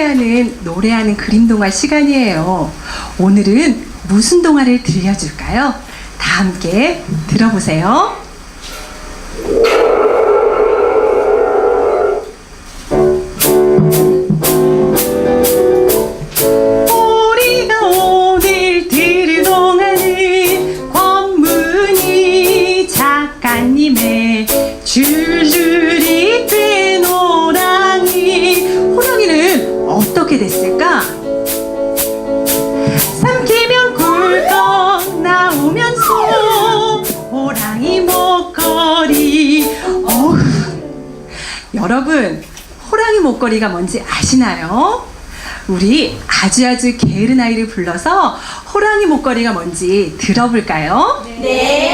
함께하는 노래하는 그림 동화 시간이에요. 오늘은 무슨 동화를 들려줄까요? 다 함께 들어보세요. 목걸이가 뭔지 아시나요? 우리 아주 아주 게으른 아이를 불러서 호랑이 목걸이가 뭔지 들어볼까요? 네.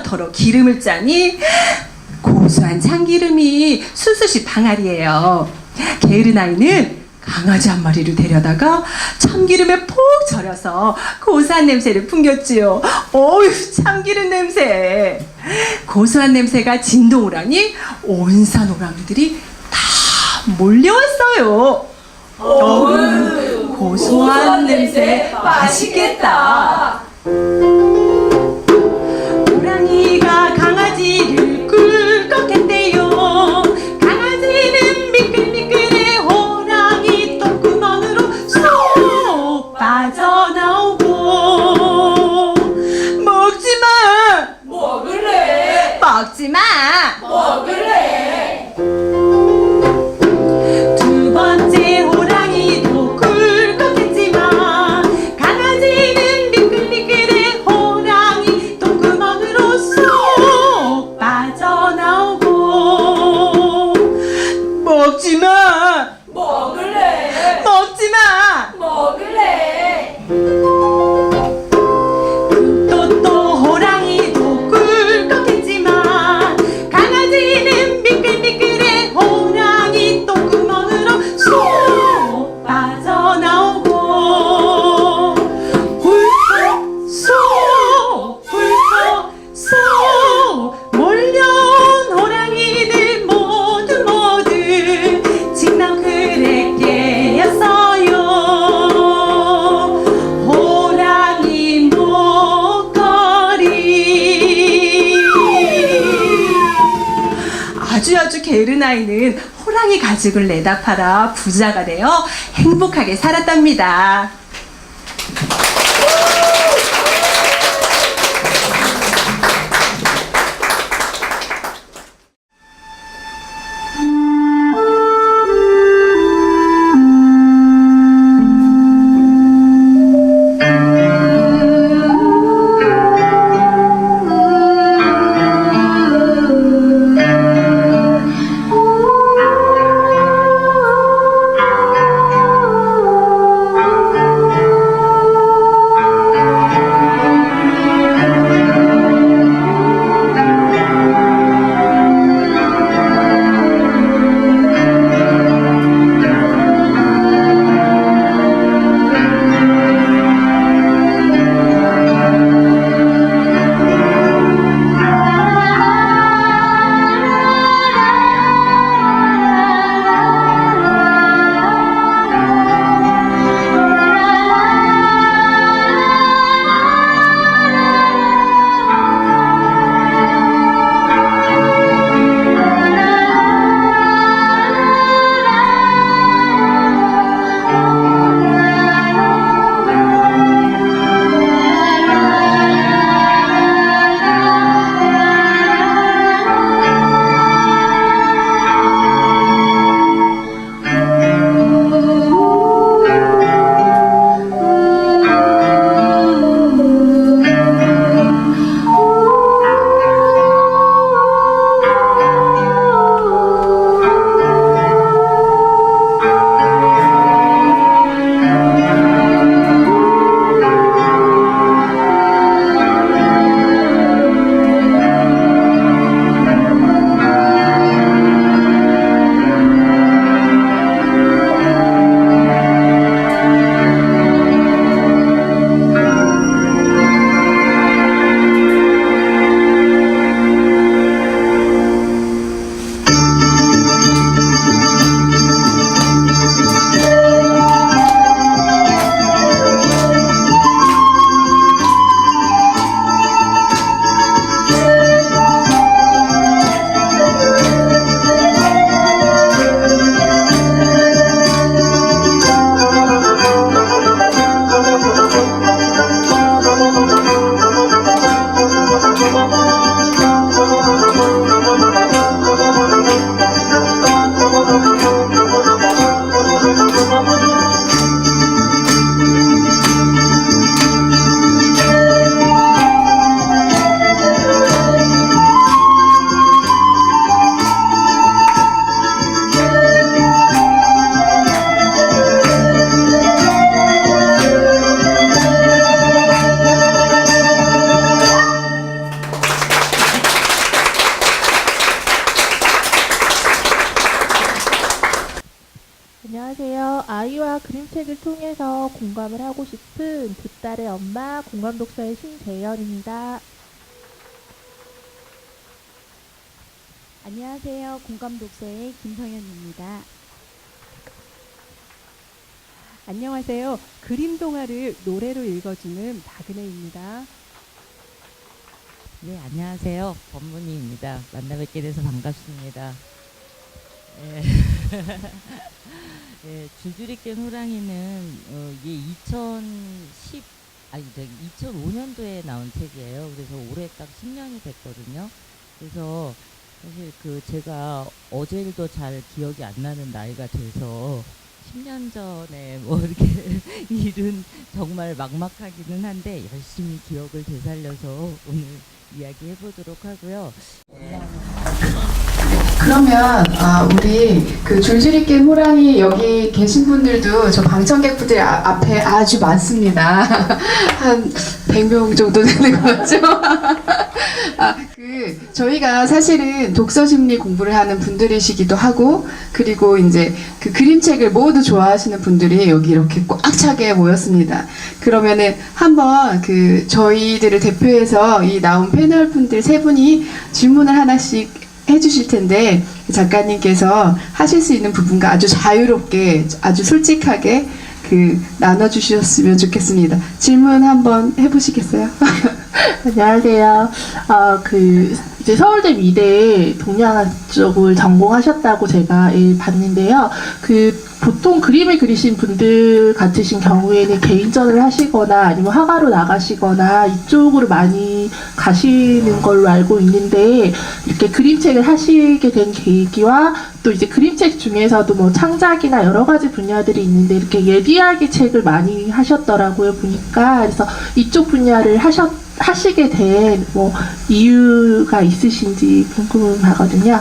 털어 기름을 짜니 고소한 참기름이 수수시 방아리예요. 게으른 아이는 강아지 한 마리를 데려다가 참기름에 푹 절여서 고소한 냄새를 풍겼지요. 어휴, 참기름 냄새. 고소한 냄새가 진동을 하니 온산 호랑이들이 다 몰려왔어요. 어우, 고소한 냄새 맛있겠다. 게으른 아이는 호랑이 가죽을 내다 팔아 부자가 되어 행복하게 살았답니다. 신재현입니다. 안녕하세요. 공감 독서의 김성현입니다. 안녕하세요. 그림 동화를 노래로 읽어주는 박은혜입니다. 네, 안녕하세요. 법문이입니다. 만나 뵙게 돼서 반갑습니다. 예. 예, 줄줄이 깬 호랑이는 어, 이게 2010 아니 저기 2005년도에 나온 책이에요. 그래서 올해 딱 10년이 됐거든요. 그래서 사실 그 제가 어제도 잘 기억이 안 나는 나이가 돼서 10년 전에 뭐 이렇게 일은 정말 막막하기는 한데 열심히 기억을 되살려서 오늘 이야기 해 보도록 하고요. 그러면 아, 우리 그 줄줄이 깬 호랑이 여기 계신 분들도 저 방청객분들 아, 앞에 아주 많습니다. 한 100명 정도 되는 거죠. 아, 그 저희가 사실은 독서 심리 공부를 하는 분들이시기도 하고 그리고 이제 그 그림책을 모두 좋아하시는 분들이 여기 이렇게 꽉 차게 모였습니다. 그러면은 한번 그 저희들을 대표해서 이 나온 패널 분들 세 분이 질문을 하나씩 해주실 텐데 작가님께서 하실 수 있는 부분과 아주 자유롭게 아주 솔직하게 그 나눠주셨으면 좋겠습니다. 질문 한번 해보시겠어요? 안녕하세요. 아, 그, 이제 서울대 미대 동양화 쪽을 전공하셨다고 제가 예, 봤는데요. 그, 보통 그림을 그리신 분들 같으신 경우에는 개인전을 하시거나 아니면 화가로 나가시거나 이쪽으로 많이 가시는 걸로 알고 있는데 이렇게 그림책을 하시게 된 계기와 또 이제 그림책 중에서도 뭐 창작이나 여러 가지 분야들이 있는데 이렇게 예비하게 책을 많이 하셨더라고요 보니까 그래서 이쪽 분야를 하셨 하시게 된 뭐 이유가 있으신지 궁금하거든요.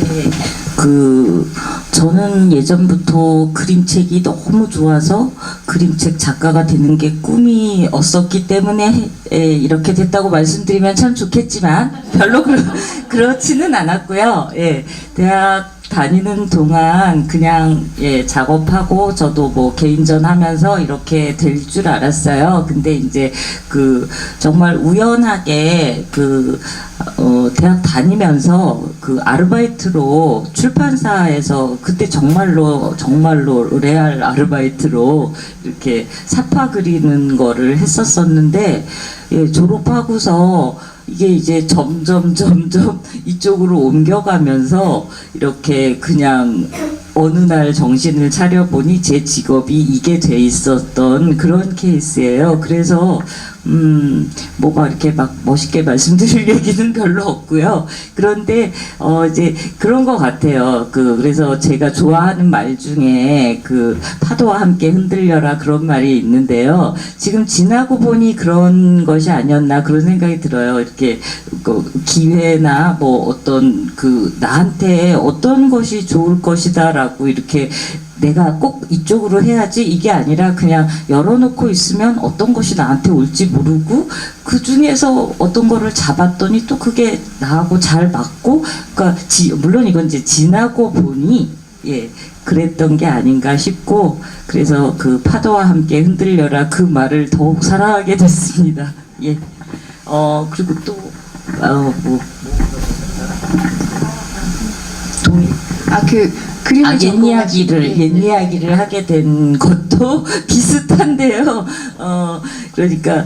네, 그 저는 예전부터 그림책이 너무 좋아서 그림책 작가가 되는 게 꿈이었었기 때문에 에, 이렇게 됐다고 말씀드리면 참 좋겠지만 별로 그렇지는 않았고요. 예, 대학 다니는 동안 그냥 예, 작업하고 저도 뭐 개인전 하면서 이렇게 될 줄 알았어요. 근데 이제 그 정말 우연하게 그 어, 대학 다니면서 그 아르바이트로 출판사에서 그때 정말로 정말로 레알 아르바이트로 이렇게 사파 그리는 거를 했었었는데 예, 졸업하고서 이게 이제 점점 점점 이쪽으로 옮겨가면서 이렇게 그냥 어느 날 정신을 차려보니 제 직업이 이게 돼 있었던 그런 케이스예요. 그래서 음 뭐가 이렇게 막 멋있게 말씀드릴 얘기는 별로 없고요. 그런데 어 이제 그런 것 같아요. 그 그래서 제가 좋아하는 말 중에 그 파도와 함께 흔들려라 그런 말이 있는데요. 지금 지나고 보니 그런 것이 아니었나 그런 생각이 들어요. 이렇게 그 기회나 뭐 어떤 그 나한테 어떤 것이 좋을 것이다라고 이렇게 내가 꼭 이쪽으로 해야지 이게 아니라 그냥 열어놓고 있으면 어떤 것이 나한테 올지 모르고 그 중에서 어떤 거를 잡았더니 또 그게 나하고 잘 맞고 그러니까 지, 물론 이건 이제 지나고 보니 예 그랬던 게 아닌가 싶고 그래서 그 파도와 함께 흔들려라 그 말을 더욱 사랑하게 됐습니다. 예 어 그리고 또어뭐 아그 아, 옛 이야기를 네, 옛 네. 이야기를 하게 된 것도 비슷한데요. 어 그러니까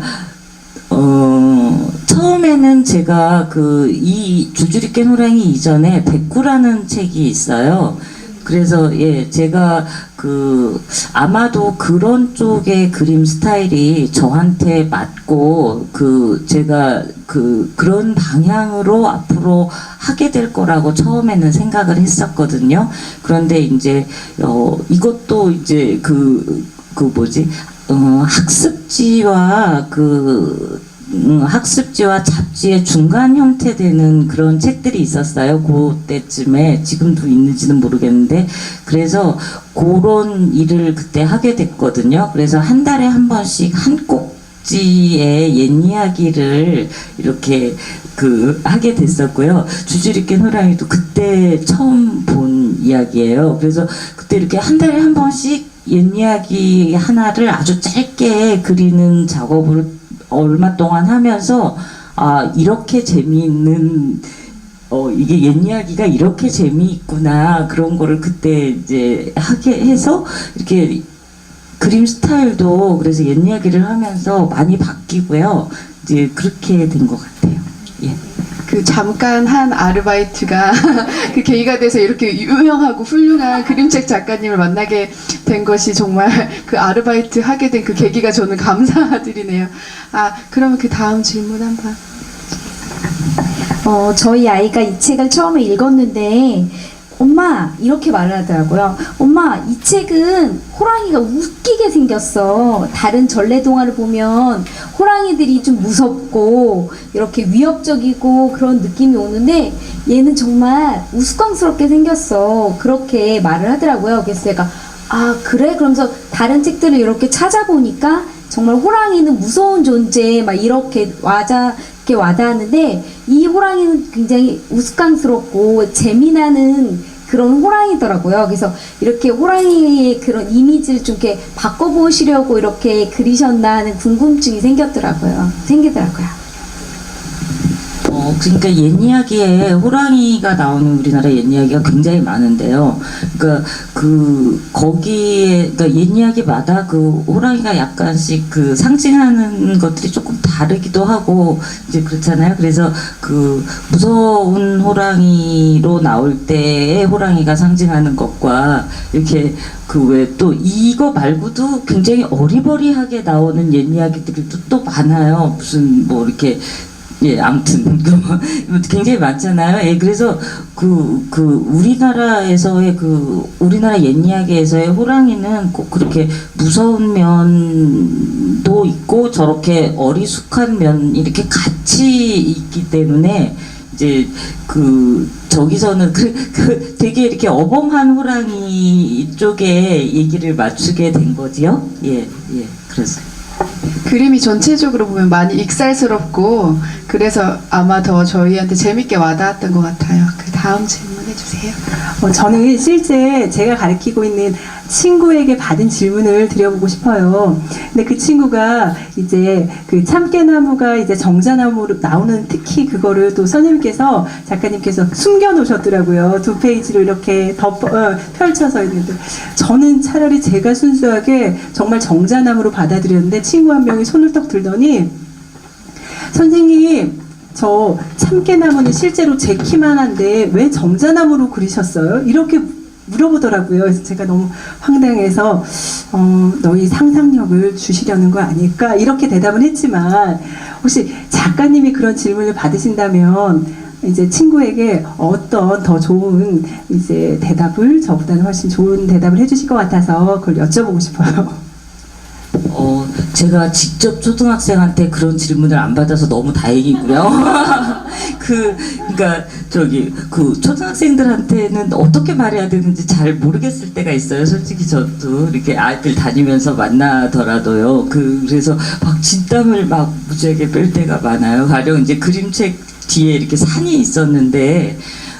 어 처음에는 제가 그 이 줄줄이 깬 호랑이 이전에 백구라는 책이 있어요. 그래서 예 제가 그 아마도 그런 쪽의 그림 스타일이 저한테 맞고 그 제가 그 그런 방향으로 앞으로 하게 될 거라고 처음에는 생각을 했었거든요. 그런데 이제 어 이것도 이제 그그 뭐지 어 학습지와 그 음, 학습지와 잡지의 중간 형태 되는 그런 책들이 있었어요. 그때쯤에 지금도 있는지는 모르겠는데 그래서 그런 일을 그때 하게 됐거든요. 그래서 한 달에 한 번씩 한꼭 잡지의 옛 이야기를 이렇게 그 하게 됐었고요. 주주리께 호랑이도 그때 처음 본 이야기예요. 그래서 그때 이렇게 한 달에 한 번씩 옛 이야기 하나를 아주 짧게 그리는 작업을 얼마 동안 하면서 아 이렇게 재미있는 어 이게 옛 이야기가 이렇게 재미있구나 그런 거를 그때 이제 하게 해서 이렇게 그림 스타일도 그래서 옛 이야기를 하면서 많이 바뀌고요 이제 그렇게 된 것 같아요. 예. 그 잠깐 한 아르바이트가 그 계기가 돼서 이렇게 유명하고 훌륭한 그림책 작가님을 만나게 된 것이 정말 그 아르바이트 하게 된 그 계기가 저는 감사드리네요. 아, 그러면 그 다음 질문 한 번. 어, 저희 아이가 이 책을 처음에 읽었는데 엄마 이렇게 말을 하더라고요. 엄마 이 책은 호랑이가 웃기게 생겼어. 다른 전래 동화를 보면 호랑이들이 좀 무섭고 이렇게 위협적이고 그런 느낌이 오는데 얘는 정말 우스꽝스럽게 생겼어. 그렇게 말을 하더라고요. 그래서 제가 아 그래 그러면서 다른 책들을 이렇게 찾아보니까 정말 호랑이는 무서운 존재 막 이렇게 와자 이렇게 와닿았는데 이 호랑이는 굉장히 우스꽝스럽고 재미나는 그런 호랑이더라고요. 그래서 이렇게 호랑이의 그런 이미지를 좀 이렇게 바꿔보시려고 이렇게 그리셨나 하는 궁금증이 생겼더라고요. 생기더라고요. 어, 그러니까 옛 이야기에 호랑이가 나오는 우리나라 옛 이야기가 굉장히 많은데요. 그러니까 그 거기에 그러니까 옛 이야기마다 그 호랑이가 약간씩 그 상징하는 것들이 조금 다르기도 하고 이제 그렇잖아요. 그래서 그 무서운 호랑이로 나올 때의 호랑이가 상징하는 것과 이렇게 그 왜 또 이거 말고도 굉장히 어리버리하게 나오는 옛 이야기들이 또, 또 많아요. 무슨 뭐 이렇게 예, 아무튼 그 굉장히 많잖아요. 예, 그래서 그, 그 우리나라에서의 그 우리나라 옛 이야기에서의 호랑이는 꼭 그렇게 무서운 면도 있고 저렇게 어리숙한 면 이렇게 같이 있기 때문에 이제 그 저기서는 그, 그 되게 이렇게 어벙한 호랑이 쪽에 얘기를 맞추게 된 거지요. 예, 예, 그래서. 그림이 전체적으로 보면 많이 익살스럽고 그래서 아마 더 저희한테 재밌게 와닿았던 것 같아요. 그 다음 질문해 주세요. 어, 저는 실제 제가 가르치고 있는 친구에게 받은 질문을 드려보고 싶어요. 근데 그 친구가 이제 그 참깨나무가 이제 정자나무로 나오는 특히 그거를 또 선생님께서 작가님께서 숨겨 놓으셨더라고요. 두 페이지로 이렇게 덮어 어, 펼쳐서 있는데 저는 차라리 제가 순수하게 정말 정자나무로 받아들였는데 친구 한 명이 손을 떡 들더니 선생님 저 참깨나무는 실제로 제 키만 한데 왜 정자나무로 그리셨어요? 이렇게 물어보더라고요. 그래서 제가 너무 황당해서 어, 너희 상상력을 주시려는 거 아닐까 이렇게 대답을 했지만 혹시 작가님이 그런 질문을 받으신다면 이제 친구에게 어떤 더 좋은 이제 대답을 저보다는 훨씬 좋은 대답을 해주실 것 같아서 그걸 여쭤보고 싶어요. 어, 제가 직접 초등학생한테 그런 질문을 안 받아서 너무 다행이고요. 그, 그니까, 저기, 그, 초등학생들한테는 어떻게 말해야 되는지 잘 모르겠을 때가 있어요. 솔직히 저도 이렇게 아이들 다니면서 만나더라도요. 그, 그래서 막 진땀을 막 무지하게 뺄 때가 많아요. 가령 이제 그림책 뒤에 이렇게 산이 있었는데,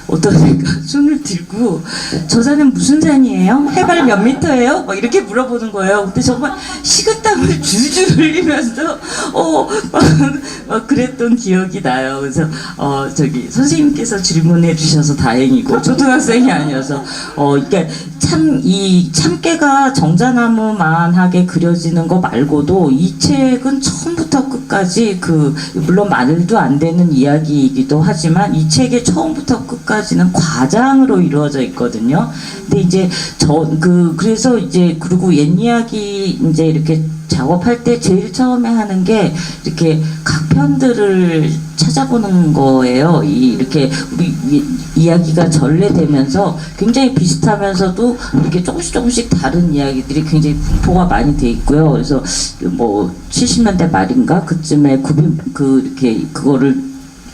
애가 손을 들고 저 산은 무슨 산이에요? 해발 몇 미터예요? 막 이렇게 물어보는 거예요. 근데 정말 식은땀을 줄줄 흘리면서 어, 막, 막 그랬던 기억이 나요. 그래서 어 저기 선생님께서 질문해 주셔서 다행이고 초등학생이 아니어서 어 그러니까 참 이 참깨가 정자나무만하게 그려지는 거 말고도 이 책은 처음부터 끝까지 그 물론 말도 안 되는 이야기이기도 하지만 이 책의 처음부터 끝까지는 과장으로 이루어져 있거든요. 근데 이제 저 그 그래서 이제 그리고 옛 이야기 이제 이렇게 작업할 때 제일 처음에 하는 게 이렇게 각 편들을 찾아보는 거예요. 이 이렇게 이야기가 전래되면서 굉장히 비슷하면서도 이렇게 조금씩 조금씩 다른 이야기들이 굉장히 분포가 많이 돼 있고요. 그래서 뭐 70년대 말인가 그쯤에 구비 그 이렇게 그거를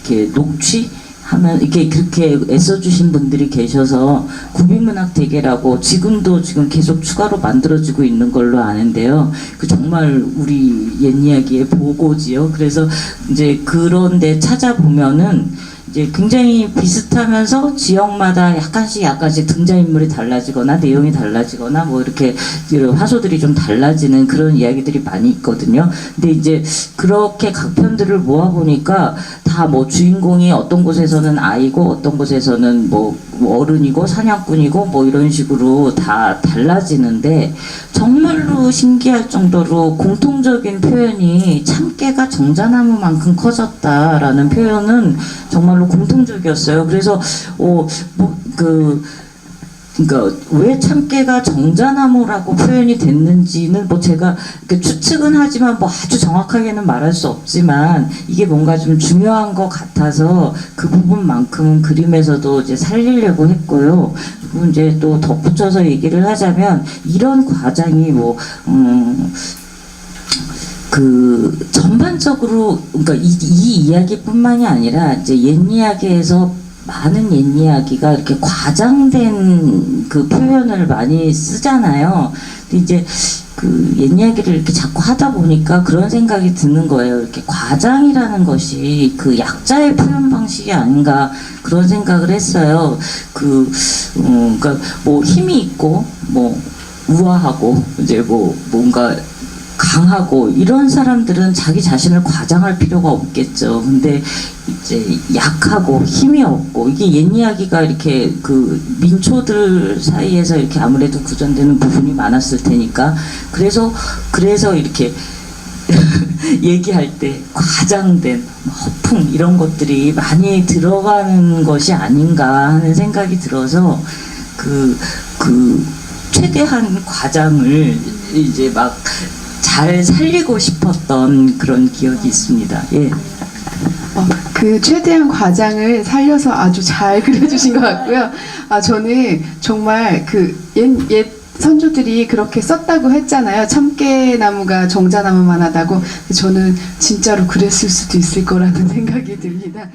이렇게 녹취 하면 이렇게 그렇게 애써주신 분들이 계셔서 구비문학 대계라고 지금도 지금 계속 추가로 만들어지고 있는 걸로 아는데요. 그 정말 우리 옛 이야기의 보고지요. 그래서 이제 그런데 찾아보면은 이제 굉장히 비슷하면서 지역마다 약간씩 약간씩 등장인물이 달라지거나 내용이 달라지거나 뭐 이렇게 이런 화소들이 좀 달라지는 그런 이야기들이 많이 있거든요. 근데 이제 그렇게 각 편들을 모아 보니까 다 뭐 주인공이 어떤 곳에서는 아이고 어떤 곳에서는 뭐 어른이고 사냥꾼이고 뭐 이런 식으로 다 달라지는데 정말로 신기할 정도로 공통적인 표현이 참깨가 정자나무만큼 커졌다라는 표현은 정말로 공통적이었어요. 그래서 어, 어뭐그 그러니까 왜 참깨가 정자나무라고 표현이 됐는지는 뭐 제가 추측은 하지만 뭐 아주 정확하게는 말할 수 없지만 이게 뭔가 좀 중요한 것 같아서 그 부분만큼은 그림에서도 이제 살리려고 했고요. 그리고 이제 또 덧붙여서 얘기를 하자면 이런 과장이 뭐 음. 그 전반적으로 그러니까 이, 이 이야기뿐만이 아니라 이제 옛 이야기에서 많은 옛 이야기가 이렇게 과장된 그 표현을 많이 쓰잖아요. 근데 이제 그 옛 이야기를 이렇게 자꾸 하다 보니까 그런 생각이 드는 거예요. 이렇게 과장이라는 것이 그 약자의 표현 방식이 아닌가 그런 생각을 했어요. 그, 음, 그러니까 뭐 힘이 있고 뭐 우아하고 이제 뭐 뭔가 강하고 이런 사람들은 자기 자신을 과장할 필요가 없겠죠. 근데 이제 약하고 힘이 없고 이게 옛 이야기가 이렇게 그 민초들 사이에서 이렇게 아무래도 구전되는 부분이 많았을 테니까 그래서 그래서 이렇게 얘기할 때 과장된 허풍 이런 것들이 많이 들어가는 것이 아닌가 하는 생각이 들어서 그, 그 최대한 과장을 이제 막 잘 살리고 싶었던 그런 기억이 있습니다. 예. 어, 그 최대한 과장을 살려서 아주 잘 그려주신 것 같고요. 아 저는 정말 그옛 옛 선조들이 그렇게 썼다고 했잖아요. 참깨나무가 정자나무만 하다고. 저는 진짜로 그랬을 수도 있을 거라는 생각이 듭니다.